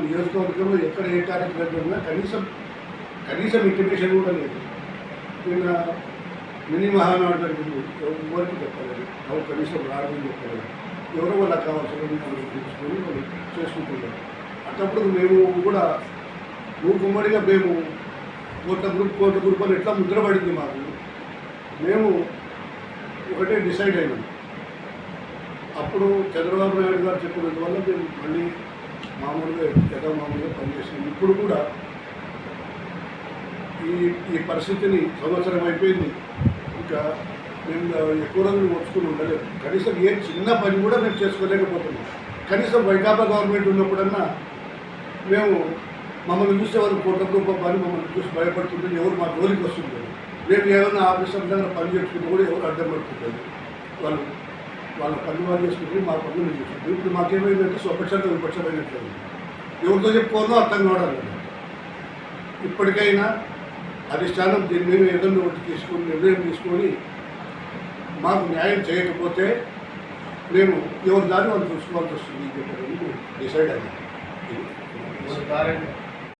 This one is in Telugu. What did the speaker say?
నియోజకవర్గంలో ఎక్కడ ఏ కార్యక్రమం జరిగినా కనీసం కనీసం ఇంటిమేషన్ కూడా లేదు. నిన్న మినీ మహానాడు జరిగింది. ఎవరికి చెప్పలేదు. ఎవరు కనీసం రాదని చెప్పలేదు. ఎవరో వాళ్ళకి కావాల్సిన వాళ్ళు తీసుకొని వాళ్ళు చేసుకుంటున్నారు. అట్టప్పుడు మేము కూడా మూకుమ్మడిగా మేము కోట గ్రూప్ కోట గ్రూప్ అని ఎట్లా ముద్రపడింది మాకు మేము ఒకటే డిసైడ్ అయినాం. అప్పుడు చంద్రబాబు నాయుడు గారు చెప్పినందువల్ల మేము మళ్ళీ మామూలుగా యథా మామూలుగా పనిచేసాం ఇప్పుడు కూడా ఈ ఈ పరిస్థితిని సంవత్సరం అయిపోయింది. ఇంకా మేము ఎక్కువ రోజులు వచ్చుకుని ఉండలేదు. కనీసం ఏ చిన్న పని కూడా మేము చేసుకోలేకపోతున్నాం. కనీసం వైకాపా గవర్నమెంట్ ఉన్నప్పుడన్నా మేము మమ్మల్ని చూసే వాళ్ళు కోట్ల రూపాయలు పని మమ్మల్ని చూసి భయపడుతుంటే ఎవరు మా జోలికి వస్తుంది మేము ఏమైనా ఆఫీసర్ దగ్గర పని చేసుకుంటే కూడా ఎవరు అడ్డం పడుతుంటుంది వాళ్ళు వాళ్ళ పనులు వాళ్ళు చేసుకుంటే మా పనులు మేము చేసుకుంటాం ఇప్పుడు మాకేమైందంటే స్వపక్షంగా విపక్షమైనట్లేదు ఎవరితో చెప్పుకోవాలో అర్థం కావడం ఇప్పటికైనా అధిష్టానం దీని మీద ఏదన్నా ఒకటి తీసుకొని నిర్ణయం తీసుకొని మాకు న్యాయం చేయకపోతే మేము ఎవరి దారి వాళ్ళు చూసుకోవాల్సి వస్తుంది అని చెప్పి డిసైడ్ అయ్యాను.